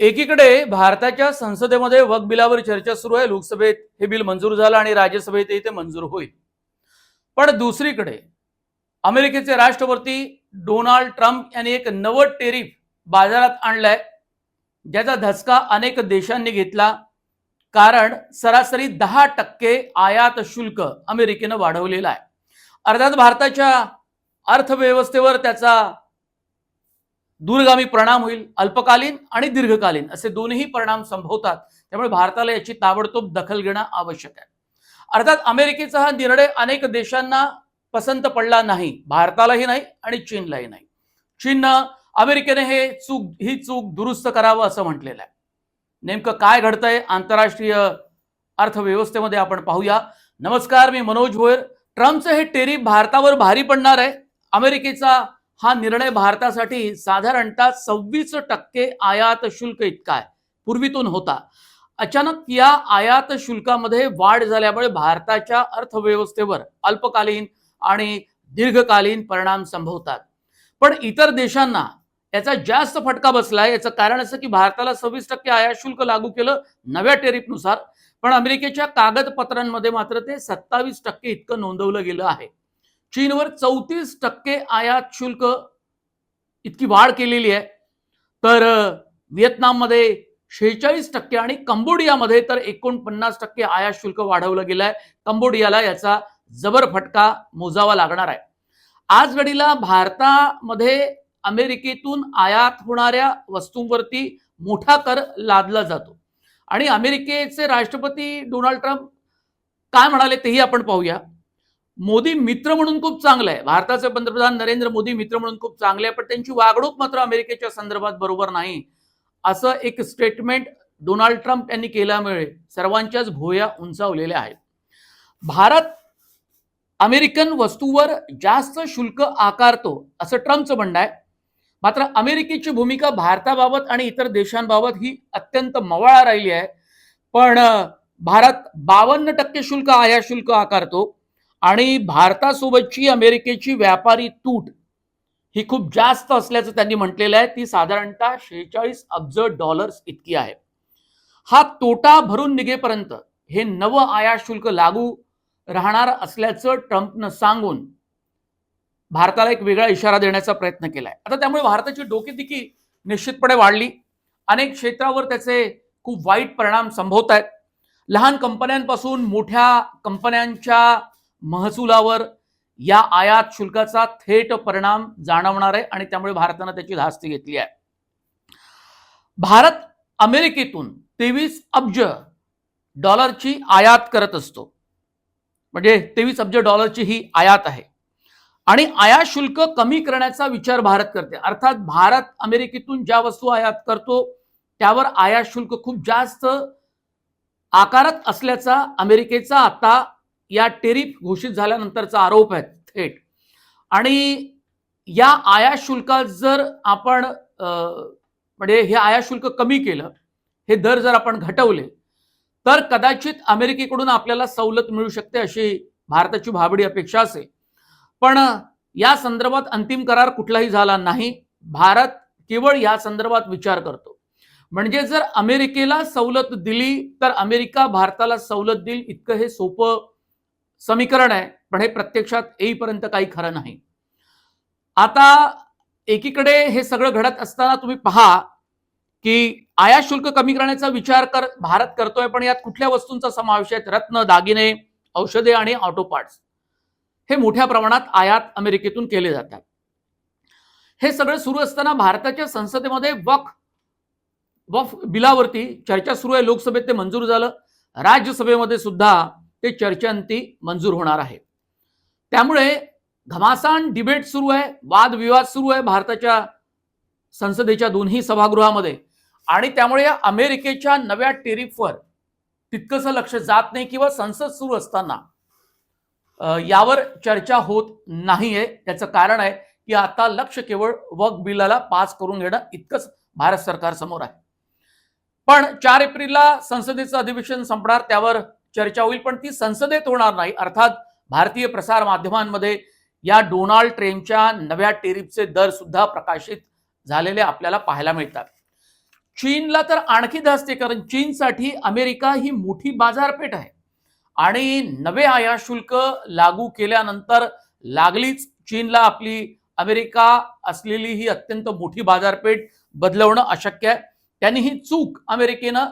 एकीकडे भारताच्या संसदेमध्ये वक बिलावर चर्चा सुरू आहे. लोकसभेत हे बिल मंजूर झालं आणि राज्यसभेत ते मंजूर होईल. पण दुसरीकडे अमेरिकेचे राष्ट्रपती डोनाल्ड ट्रम्प यांनी एक नवं टेरिफ बाजारात आणलाय. ज्याचा धसका अनेक देशांनी घेतला. कारण सरासरी दहा टक्के आयात शुल्क अमेरिकेनं वाढवलेलं आहे. अर्थात भारताच्या अर्थव्यवस्थेवर त्याचा दूरगामी परिणाम होईल अल्पकालीन आणि दीर्घकालीन. असे दोन्ही परिणाम संभवतात. त्यामुळे भारताला याची ताबडतोब दखल घेणं आवश्यक आहे. अर्थात अमेरिकेचा हा निर्णय अनेक देशांना पसंत पडला नाही. भारतालाही नाही आणि चीनलाही नाही. चीननं अमेरिकेने हे चूक ही चूक दुरुस्त करावं असं म्हटलेलं आहे. नेमकं काय घडतंय? आंतरराष्ट्रीय अर्थव्यवस्थेमध्ये आपण पाहूया. नमस्कार मी मनोज भोयर. ट्रम्पचं हे टेरिफ भारतावर भारी पडणार आहे. अमेरिकेचा हा निर्णय भारतासाठी साधारणतः सव्वीस टक्के आयात शुल्क इतका आहे. पूर्वीतून होता. अचानक या आयात शुल्कामध्ये वाढ झाल्यामुळे भारताच्या अर्थव्यवस्थेवर अल्पकालीन आणि दीर्घकालीन परिणाम संभवतात. पण इतर देशांना याचा जास्त फटका बसलाय. याचं कारण असं की भारताला सव्वीस टक्के आयात शुल्क लागू केलं नव्या टेरिफनुसार. पण अमेरिकेच्या कागदपत्रांमध्ये मात्र ते सत्तावीस टक्के इतकं नोंदवलं गेलं आहे. चीनवर चौतीस टक्के आयात शुल्क इतकी वाढ केलेली आहे. तर व्हिएतनाममध्ये शेहेचाळीस टक्के आणि कंबोडियामध्ये तर एकोणपन्नास टक्के आयात शुल्क वाढवलं गेलं आहे कंबोडियाला याचा जबर फटका मोजावा लागणार आहे. आज घडीला भारतामध्ये अमेरिकेतून आयात होणाऱ्या वस्तूंवरती मोठा कर लादला जातो. आणि अमेरिकेचे राष्ट्रपती डोनाल्ड ट्रम्प काय म्हणाले तेही आपण पाहूया. मोदी मित्र म्हणून खूप चांगलं आहे. भारताचे पंतप्रधान नरेंद्र मोदी मित्र म्हणून खूप चांगले आहे पण त्यांची वागणूक मात्र अमेरिकेच्या संदर्भात बरोबर नाही. असं एक स्टेटमेंट डोनाल्ड ट्रम्प यांनी केल्यामुळे सर्वांच्याच भोया उंचावलेल्या आहेत. भारत अमेरिकन वस्तूवर जास्त शुल्क आकारतो असं ट्रम्पचं म्हणणं आहे. मात्र अमेरिकेची भूमिका भारताबाबत आणि इतर देशांबाबत ही अत्यंत मवाळा राहिली आहे. पण भारत बावन्न टक्के शुल्क आयात शुल्क आकारतो. आणि भारतासोबतची अमेरिकेची व्यापारी तूट ही खूप जास्त असल्याचं त्यांनी म्हटलेलं आहे. ती साधारणतः शेहेचाळीस अब्ज डॉलर्स इतकी आहे. हा तोटा भरून निघेपर्यंत हे नवं आयात शुल्क लागू राहणार असल्याचं ट्रम्पनं सांगून भारताला एक वेगळा इशारा देण्याचा प्रयत्न केलाय. आता त्यामुळे भारताची डोकेदिकी निश्चितपणे वाढली. अनेक क्षेत्रावर त्याचे खूप वाईट परिणाम संभवत आहेत लहान कंपन्यांपासून मोठ्या कंपन्यांच्या महसुलावर या आयात शुल्काचा थेट परिणाम जाणवणार आहे आणि त्यामुळे भारतानं त्याची धास्ती घेतली आहे. भारत अमेरिकेतून तेवीस अब्ज डॉलरची आयात करत असतो. म्हणजे तेवीस अब्ज डॉलरची ही आयात आहे. आणि आयात शुल्क कमी करण्याचा विचार भारत करते. अर्थात भारत अमेरिकेतून ज्या वस्तू आयात करतो त्यावर आयात शुल्क खूप जास्त आकारत असल्याचा अमेरिकेचा आता या टेरिफ घोषित झाल्यानंतरचा आरोप आहे थेट. आणि या आयात शुल्कात जर आपण म्हणजे हे आयात शुल्क कमी केलं हे दर जर आपण घटवले तर कदाचित अमेरिकेकडून आपल्याला सवलत मिळू शकते अशी भारताची भाबडी अपेक्षा असेल पण या संदर्भात अंतिम करार कुठलाही झाला नाही. भारत केवळ या संदर्भात विचार करतो. म्हणजे जर अमेरिकेला सवलत दिली तर अमेरिका भारताला सवलत देईल इतकं हे सोपं समीकरण आहे पण हे प्रत्यक्षात येईपर्यंत काही खरं नाही. आता एकीकडे हे सगळं घडत असताना तुम्ही पहा की आयात शुल्क कमी करण्याचा विचार कर भारत करतोय पण यात कुठल्या वस्तूंचा समावेश आहे? रत्न दागिने औषधे आणि ऑटो पार्ट्स हे मोठ्या प्रमाणात आयात अमेरिकेतून केले जातात. हे सगळं सुरू असताना भारताच्या संसदेमध्ये वक्फ वफ बिलावरती चर्चा सुरू आहे. लोकसभेत ते मंजूर झालं. राज्यसभेमध्ये सुद्धा ते चर्चांती मंजूर होणार आहे. त्यामुळे घमासान डिबेट सुरू आहे वादविवाद सुरू आहे भारताच्या संसदेच्या दोन्ही सभागृहामध्ये. आणि त्यामुळे या अमेरिकेच्या नव्या टेरिफवर तितकंसं लक्ष जात नाही किंवा संसद सुरू असताना यावर चर्चा होत नाहीये. त्याचं कारण आहे की आता लक्ष केवळ वक बिलाला पास करून घेणं इतकंच भारत सरकार समोर आहे. पण चार एप्रिलला संसदेचं अधिवेशन संपणार त्यावर चर्चा होईल पण ती संसदेत होणार नाही. अर्थात भारतीय प्रसार माध्यमांमध्ये या डोनाल्ड ट्रेनच्या नव्या टेरिफचे दर सुद्धा प्रकाशित झालेले आपल्याला पाहायला मिळतात. चीनला तर आणखी धासते कारण चीनसाठी अमेरिका ही मोठी बाजारपेठ आहे. आणि नवे आयात शुल्क लागू केल्यानंतर लागलीच चीनला आपली अमेरिका असलेली ही अत्यंत मोठी बाजारपेठ बदलवणं अशक्य आहे. त्यांनी ही चूक अमेरिकेनं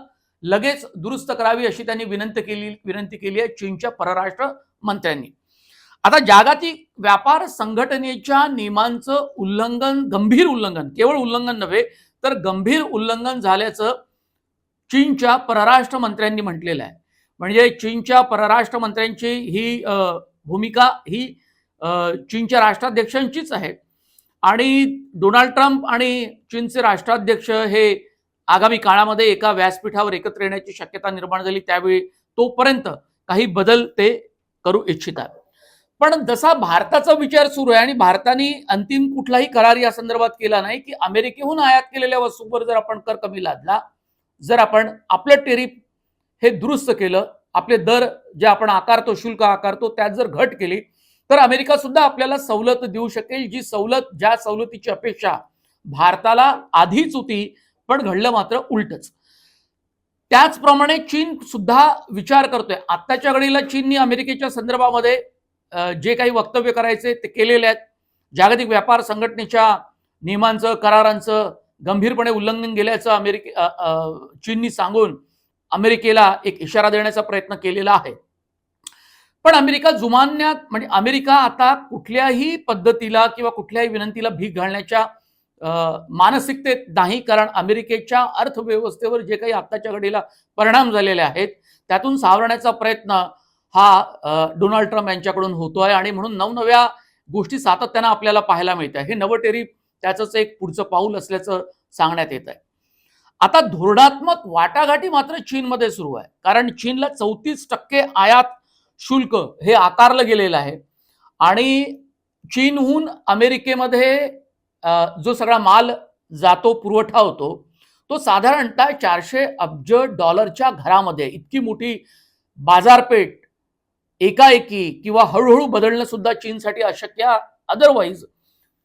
लगेच दुरुस्त करावी अशी त्यांनी विनंती केली विनंती केली आहे चीनच्या परराष्ट्र मंत्र्यांनी. आता जागतिक व्यापार संघटनेच्या नियमांचं उल्लंघन गंभीर उल्लंघन केवळ उल्लंघन नव्हे तर गंभीर उल्लंघन झाल्याचं चीनच्या परराष्ट्र मंत्र्यांनी म्हटलेलं आहे. म्हणजे चीनच्या परराष्ट्र मंत्र्यांची ही भूमिका ही चीनच्या राष्ट्राध्यक्षांचीच आहे. आणि डोनाल्ड ट्रम्प आणि चीनचे राष्ट्राध्यक्ष हे आगामी काळामध्ये एका व्यासपीठावर एकत्र येण्याची शक्यता निर्माण झाली त्यावेळी तोपर्यंत काही बदल ते करू इच्छितात. पण जसा भारताचा विचार सुरू आहे आणि भारताने अंतिम कुठलाही करार या संदर्भात केला नाही की अमेरिकेहून आयात केलेल्या वस्तूंवर जर आपण कर कमी लादला जर आपण आपलं टेरिफ हे दुरुस्त केलं आपले दर जे आपण आकारतो शुल्क आकारतो त्यात जर घट केली तर अमेरिका सुद्धा आपल्याला सवलत देऊ शकेल जी सवलत ज्या सवलतीची अपेक्षा भारताला आधीच होती पण घडलं मात्र उलटच. त्याचप्रमाणे चीन सुद्धा विचार करतोय. आत्ताच्या घडीला चीननी अमेरिकेच्या संदर्भामध्ये जे काही वक्तव्य करायचे ते केलेले आहेत. जागतिक व्यापार संघटनेच्या नियमांचं करारांचं गंभीरपणे उल्लंघन केल्याचं अमेरिके चीननी सांगून अमेरिकेला एक इशारा देण्याचा प्रयत्न केलेला आहे. पण अमेरिका जुमानण्यात म्हणजे अमेरिका आता कुठल्याही पद्धतीला किंवा कुठल्याही विनंतीला भीक घालण्याच्या मानसिकतेत नाही कारण अमेरिकेच्या अर्थव्यवस्थेवर जे काही आत्ताच्या घडीला परिणाम झालेले आहेत त्यातून सावरण्याचा प्रयत्न हा डोनाल्ड ट्रम्प यांच्याकडून होतो आहे आणि म्हणून नवनव्या गोष्टी सातत्यानं आपल्याला पाहायला मिळत आहे हे नवटेरी त्याचंच एक पुढचं पाऊल असल्याचं सांगण्यात येत आहे. आता धोरणात्मक वाटाघाटी मात्र चीनमध्ये सुरू आहे. कारण चीनला चौतीस टक्के आयात शुल्क हे आकारलं गेलेलं आहे. आणि चीनहून अमेरिकेमध्ये जो सगळा माल जातो पुरवठा होतो तो साधारणतः चारशे अब्ज डॉलरच्या घरामध्ये इतकी मोठी बाजारपेठ एकाएकी किंवा हळूहळू बदलणं सुद्धा चीनसाठी अशक्य अदरवाईज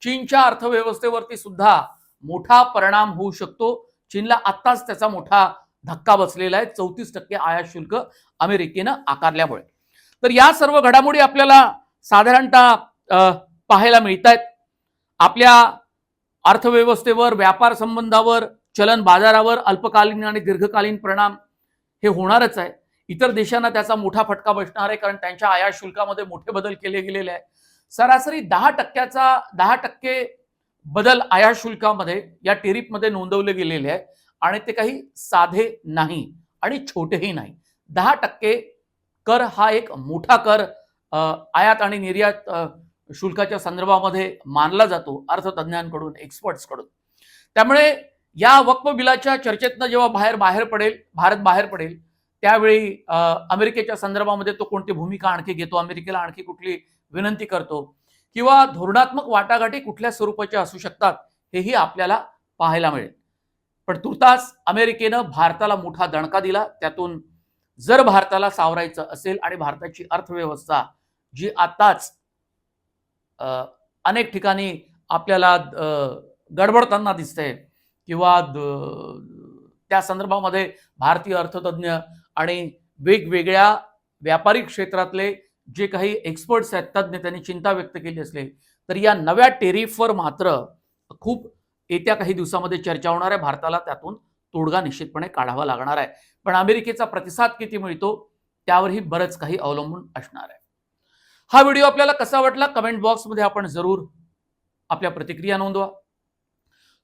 चीनच्या अर्थव्यवस्थेवरती सुद्धा मोठा परिणाम होऊ शकतो. चीनला आत्ताच त्याचा मोठा धक्का बसलेला आहे. चौतीस टक्के आयात शुल्क अमेरिकेनं आकारल्यामुळे. तर या सर्व घडामोडी आपल्याला साधारणतः पाहायला मिळत आहेत आपल्या अर्थव्यवस्थेवर व्यापार संबंधावर चलन बाजारावर अल्पकालीन आणि दीर्घकालीन परिणाम हे होणारच आहे. इतर देशांना त्याचा मोठा फटका बसणार आहे कारण त्यांच्या आयात शुल्कामध्ये मोठे बदल केले गेलेले आहे सरासरी दहा टक्क्याचा दहा टक्के बदल आयात शुल्कामध्ये या टेरिफमध्ये नोंदवले गेलेले आहे आणि ते काही साधे नाही आणि छोटेही नाही. दहा टक्के कर हा एक मोठा कर आयात आणि निर्यात शुल्काच्या संदर्भामध्ये मानला जातो अर्थतज्ञांकडून एक्सपर्ट्सकडून. त्यामुळे या वक्फ बिलाच्या चर्चेतनं जेव्हा बाहेर बाहेर पडेल भारत बाहेर पडेल त्यावेळी अमेरिकेच्या संदर्भामध्ये तो कोणती भूमिका आणखी घेतो अमेरिकेला आणखी कुठली विनंती करतो किंवा धोरणात्मक वाटाघाटी कुठल्या स्वरूपाच्या असू शकतात हेही आपल्याला पाहायला मिळेल. पण तुर्तास अमेरिकेनं भारताला मोठा दणका दिला त्यातून जर भारताला सावरायचं असेल आणि भारताची अर्थव्यवस्था जी आताच अनेक ठिकाणी आपल्याला गडबडताना दिसते किंवा द- त्या संदर्भामध्ये भारतीय अर्थतज्ञ आणि वेगवेगळ्या व्यापारी क्षेत्रातले जे काही एक्सपर्ट्स आहेत तज्ज्ञ त्यांनी चिंता व्यक्त केली असली तर या नव्या टेरिफवर मात्र खूप येत्या काही दिवसामध्ये चर्चा होणार आहे. भारताला त्यातून तोडगा निश्चितपणे काढावा लागणार आहे. पण अमेरिकेचा प्रतिसाद किती मिळतो त्यावरही बरंच काही अवलंबून असणार आहे. हा व्हिडिओ आपल्याला कसा वाटला कमेंट बॉक्समध्ये आपण जरूर आपल्या प्रतिक्रिया नोंदवा.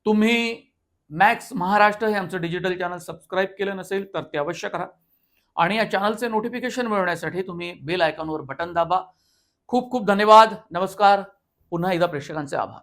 तुम्ही मॅक्स महाराष्ट्र हे आमचं डिजिटल चॅनल सबस्क्राईब केलं नसेल तर ते अवश्य करा. आणि या चॅनलचे नोटिफिकेशन मिळवण्यासाठी तुम्ही बेल आयकॉनवर बटन दाबा. खूप खूप धन्यवाद. नमस्कार. पुन्हा एकदा प्रेक्षकांचे आभार.